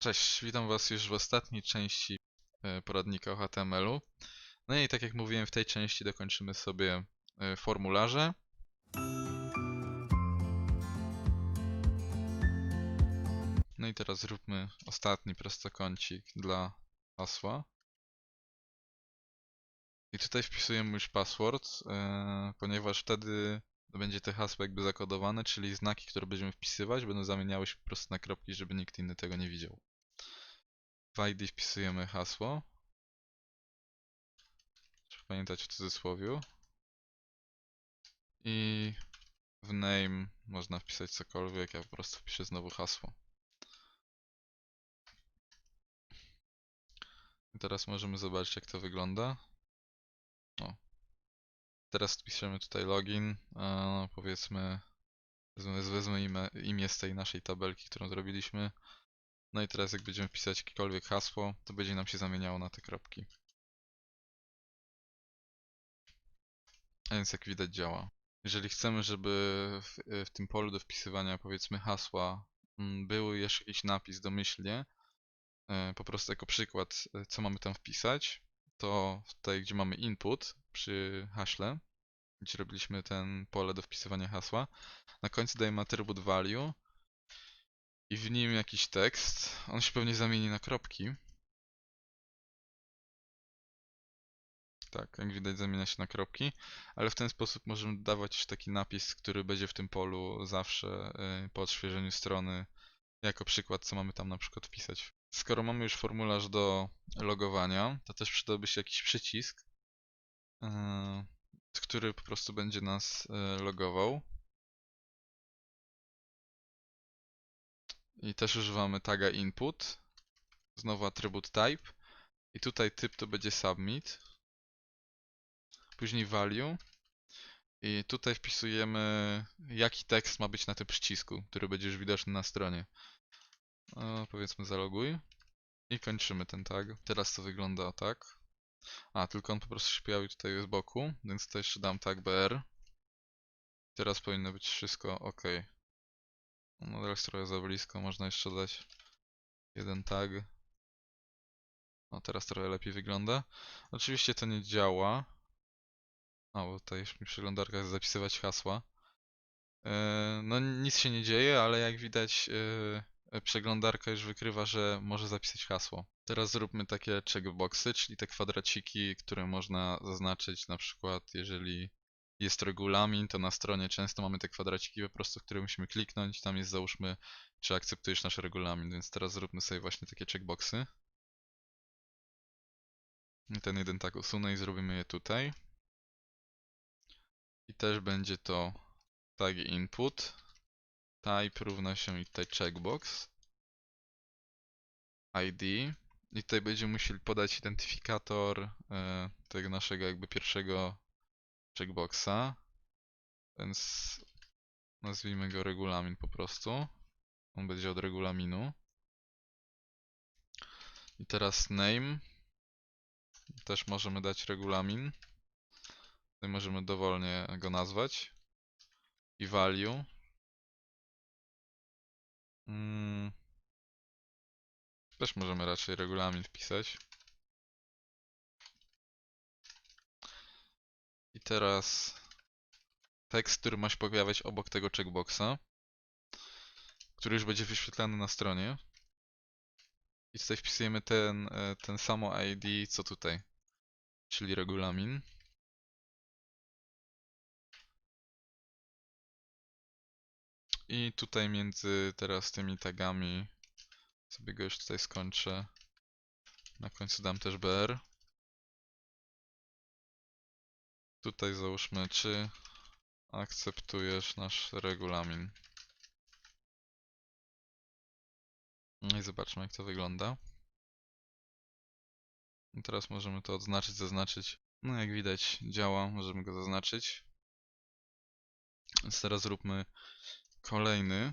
Cześć, witam Was już w ostatniej części e, poradnika o HTML-u. No i tak jak mówiłem, w tej części dokończymy sobie e, formularze. No i teraz zróbmy ostatni prostokącik dla hasła. I tutaj wpisujemy już password, e, ponieważ wtedy będzie te hasło jakby zakodowane, czyli znaki, które będziemy wpisywać, będą zamieniały się po prostu na kropki, żeby nikt inny tego nie widział. W ID wpisujemy hasło. Trzeba pamiętać o cudzysłowiu. I w name można wpisać cokolwiek, ja po prostu wpiszę znowu hasło. I teraz możemy zobaczyć jak to wygląda. O. Teraz wpiszemy tutaj login. powiedzmy, wezmę, wezmę imię, imię z tej naszej tabelki, którą zrobiliśmy. No i teraz jak będziemy wpisać jakiekolwiek hasło, to będzie nam się zamieniało na te kropki. A więc jak widać działa. Jeżeli chcemy, żeby w, w tym polu do wpisywania powiedzmy hasła mm, był jakiś napis domyślnie, e, po prostu jako przykład e, co mamy tam wpisać, to tutaj gdzie mamy input przy haśle, gdzie robiliśmy ten pole do wpisywania hasła, na końcu dajemy attribut value i w nim jakiś tekst. On się pewnie zamieni na kropki. Tak, jak widać zamienia się na kropki, ale w ten sposób możemy dodawać już taki napis, który będzie w tym polu zawsze y, po odświeżeniu strony, jako przykład, co mamy tam na przykład wpisać. Skoro mamy już formularz do logowania, to też przydałby się jakiś przycisk, y, który po prostu będzie nas y, logował. I też używamy taga input. Znowu atrybut type. I tutaj typ to będzie submit. Później value. I tutaj wpisujemy jaki tekst ma być na tym przycisku, który będzie już widoczny na stronie. Powiedzmy zaloguj. I kończymy ten tag. Teraz to wygląda tak. A, tylko on po prostu się pojawił tutaj z boku, więc tutaj jeszcze dam tag br. Teraz powinno być wszystko ok. No teraz trochę za blisko, można jeszcze dać jeden tag. No teraz trochę lepiej wygląda. Oczywiście to nie działa. A, bo tutaj już mi w przeglądarkach zapisywać hasła. Yy, no nic się nie dzieje, ale jak widać yy, przeglądarka już wykrywa, że może zapisać hasło. Teraz zróbmy takie checkboxy, czyli te kwadraciki, które można zaznaczyć na przykład jeżeli jest regulamin, to na stronie często mamy te kwadraciki po prostu, które musimy kliknąć. Tam jest załóżmy, czy akceptujesz nasz regulamin, więc teraz zróbmy sobie właśnie takie checkboxy. I Ten jeden tak usunę i zrobimy je tutaj. I też będzie to tag input. Type równa się i tutaj checkbox. ID. I tutaj będziemy musieli podać identyfikator e, tego naszego jakby pierwszego checkboxa. Więc nazwijmy go regulamin po prostu. On będzie od regulaminu. I teraz name. Też możemy dać regulamin. Tutaj możemy dowolnie go nazwać. I value. Mm. Też możemy raczej regulamin wpisać. I teraz tekst, który ma się pojawiać obok tego checkboxa, który już będzie wyświetlany na stronie. I tutaj wpisujemy ten, e, ten samo ID co tutaj, czyli regulamin. I tutaj między teraz tymi tagami sobie go już tutaj skończę. Na końcu dam też br. Tutaj załóżmy, czy akceptujesz nasz regulamin. No i zobaczmy jak to wygląda. I teraz możemy to odznaczyć, zaznaczyć. No jak widać działa, możemy go zaznaczyć. Więc teraz zróbmy kolejny.